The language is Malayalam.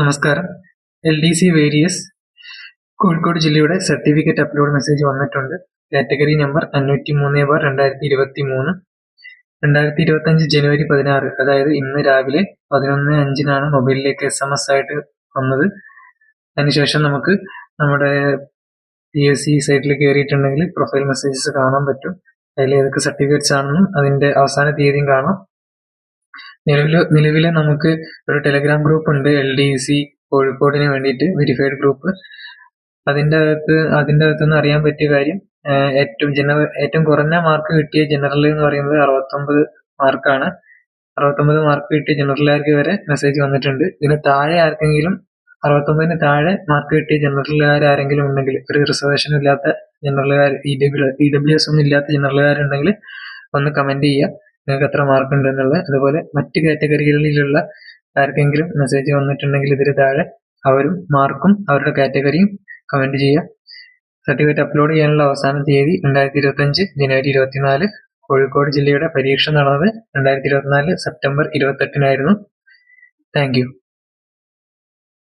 നമസ്കാരം. L D C various Kozhikode ജില്ലയുടെ സർട്ടിഫിക്കറ്റ് അപ്ലോഡ് മെസ്സേജ് വന്നിട്ടുണ്ട്. കാറ്റഗറി നമ്പർ അഞ്ഞൂറ്റി മൂന്ന് ബാർ രണ്ടായിരത്തി ഇരുപത്തി മൂന്ന് രണ്ടായിരത്തി ഇരുപത്തി അഞ്ച് ജനുവരി പതിനാറ് അതായത് ഇന്ന് രാവിലെ പതിനൊന്ന് അഞ്ചിനാണ് മൊബൈലിലേക്ക് എസ് എം എസ് ആയിട്ട് വന്നത്. അതിനുശേഷം നമുക്ക് നമ്മുടെ പി എസ് സി സൈറ്റിൽ കയറിയിട്ടുണ്ടെങ്കിൽ പ്രൊഫൈൽ മെസ്സേജസ് കാണാൻ പറ്റും. അതിൽ ഏതൊക്കെ സർട്ടിഫിക്കറ്റ്സ് ആണെന്നും അതിന്റെ അവസാന തീയതിയും കാണാം. നിലവിൽ നിലവിൽ നമുക്ക് ഒരു ടെലഗ്രാം ഗ്രൂപ്പ് ഉണ്ട് എൽ ഡി സി കോഴിക്കോടിന് വേണ്ടിയിട്ട് വെരിഫൈഡ് ഗ്രൂപ്പ് അതിന്റെ അകത്ത് അതിന്റെ അകത്തുനിന്ന് അറിയാൻ പറ്റിയ കാര്യം ഏറ്റവും ജനറൽ ഏറ്റവും കുറഞ്ഞ മാർക്ക് കിട്ടിയ ജനറൽ എന്ന് പറയുന്നത് അറുപത്തൊമ്പത് മാർക്കാണ് അറുപത്തൊമ്പത് മാർക്ക് കിട്ടിയ ജനറലുകാർക്ക് വരെ മെസ്സേജ് വന്നിട്ടുണ്ട്. ഇതിന് താഴെ ആർക്കെങ്കിലും അറുപത്തൊമ്പതിന് താഴെ മാർക്ക് കിട്ടിയ ജനറലുകാർ ആരെങ്കിലും ഉണ്ടെങ്കിൽ ഒരു റിസർവേഷൻ ഇല്ലാത്ത ജനറലുകാർ E W E W S ഒന്നും ഇല്ലാത്ത ജനറലുകാരുണ്ടെങ്കിൽ ഒന്ന് കമന്റ് ചെയ്യുക. നിങ്ങൾക്ക് എത്ര മാർക്ക് ഉണ്ട് എന്നുള്ളത് അതുപോലെ മറ്റ് കാറ്റഗറികളിലുള്ള ആർക്കെങ്കിലും മെസ്സേജ് വന്നിട്ടുണ്ടെങ്കിൽ ഇതിന് താഴെ അവരും മാർക്കും അവരുടെ കാറ്റഗറിയും കമന്റ് ചെയ്യുക. സർട്ടിഫിക്കറ്റ് അപ്ലോഡ് ചെയ്യാനുള്ള അവസാന തീയതി രണ്ടായിരത്തി ഇരുപത്തഞ്ച് ജനുവരി ഇരുപത്തിനാല് കോഴിക്കോട് ജില്ലയുടെ പരീക്ഷ നടന്നത് രണ്ടായിരത്തി ഇരുപത്തിനാല് സെപ്റ്റംബർ ഇരുപത്തെട്ടിനായിരുന്നു. താങ്ക്